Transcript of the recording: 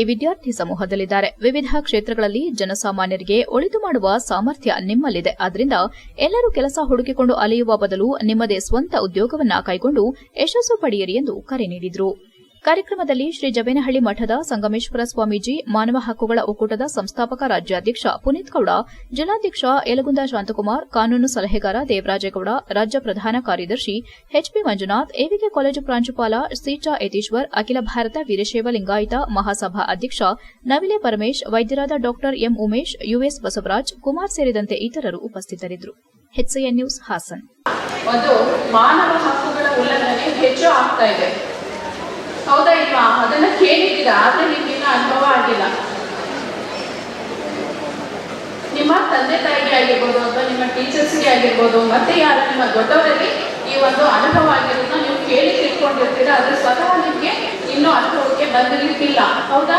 ಈ ವಿದ್ಯಾರ್ಥಿ ಸಮೂಹದಲ್ಲಿದ್ದಾರೆ. ವಿವಿಧ ಕ್ಷೇತ್ರಗಳಲ್ಲಿ ಜನಸಾಮಾನ್ಯರಿಗೆ ಒಳಿತು ಮಾಡುವ ಸಾಮರ್ಥ್ಯ ನಿಮ್ಮಲ್ಲಿದೆ. ಆದ್ದರಿಂದ ಎಲ್ಲರೂ ಕೆಲಸ ಹುಡುಕಿಕೊಂಡು ಅಲೆಯುವ ಬದಲು ನಿಮ್ಮದೇ ಸ್ವಂತ ಉದ್ಯೋಗವನ್ನ ಕೈಗೊಂಡು ಯಶಸ್ಸು ಪಡೆಯಿರಿ ಎಂದು ಕರೆ ನೀಡಿದರು. ಕಾರ್ಯಕ್ರಮದಲ್ಲಿ ಶ್ರೀ ಜಬೇನಹಳ್ಳಿ ಮಠದ ಸಂಗಮೇಶ್ವರ ಸ್ವಾಮೀಜಿ, ಮಾನವ ಹಕ್ಕುಗಳ ಒಕ್ಕೂಟದ ಸಂಸ್ಥಾಪಕ ರಾಜ್ಯಾಧ್ಯಕ್ಷ ಪುನೀತ್ ಗೌಡ, ಜಿಲ್ಲಾಧ್ಯಕ್ಷ ಯಲಗುಂದ ಶಾಂತಕುಮಾರ್, ಕಾನೂನು ಸಲಹೆಗಾರ ದೇವರಾಜೇಗೌಡ, ರಾಜ್ಯ ಪ್ರಧಾನ ಕಾರ್ಯದರ್ಶಿ ಎಚ್ಪಿ ಮಂಜುನಾಥ್, ಎವಿಕೆ ಕಾಲೇಜು ಪ್ರಾಂಶುಪಾಲ ಸಿಚಾ ಯತೀಶ್ವರ್, ಅಖಿಲ ಭಾರತ ವೀರಶೈವ ಲಿಂಗಾಯತ ಮಹಾಸಭಾ ಅಧ್ಯಕ್ಷ ನವಿಲೆ ಪರಮೇಶ್, ವೈದ್ಯರಾದ ಡಾ ಎಂ ಉಮೇಶ್, ಯುಎಸ್ ಬಸವರಾಜ್, ಕುಮಾರ್ ಸೇರಿದಂತೆ ಇತರರು ಉಪಸ್ಥಿತರಿದ್ದರು. ನ್ಯೂಸ್ ಹಾಸನ್. ಮಾನವ ಹಕ್ಕುಗಳ ಉಲ್ಲಂಘನೆ ಹೆಚ್ಚು ಆಗ್ತಾ ಇದೆ. ಹೌದಾ ಇಲ್ವಾ? ಅದನ್ನ ಕೇಳಿದ್ದೀರಾ? ಆದ್ರೆ ನಿಮ್ಗಿನ್ನ ಅನುಭವ ಆಗಿಲ್ಲ. ನಿಮ್ಮ ತಂದೆ ತಾಯಿಗೆ ಆಗಿರ್ಬೋದು ಅಥವಾ ನಿಮ್ಮ ಟೀಚರ್ಸ್ಗೆ ಆಗಿರ್ಬೋದು, ಮತ್ತೆ ಯಾರು ನಿಮ್ಮ ದೊಡ್ಡವರಲ್ಲಿ ಈ ಒಂದು ಅನುಭವ ಆಗಿರೋದನ್ನ ನೀವು ಕೇಳಿ ತಿಳ್ಕೊಂಡಿರ್ತೀರಾ? ಆದ್ರೆ ಸ್ವತಃ ನಿಮ್ಗೆ ಇನ್ನೂ ಅನುಭವಕ್ಕೆ ಬಂದಿರ್ಲಿಕ್ಕಿಲ್ಲ. ಹೌದಾ?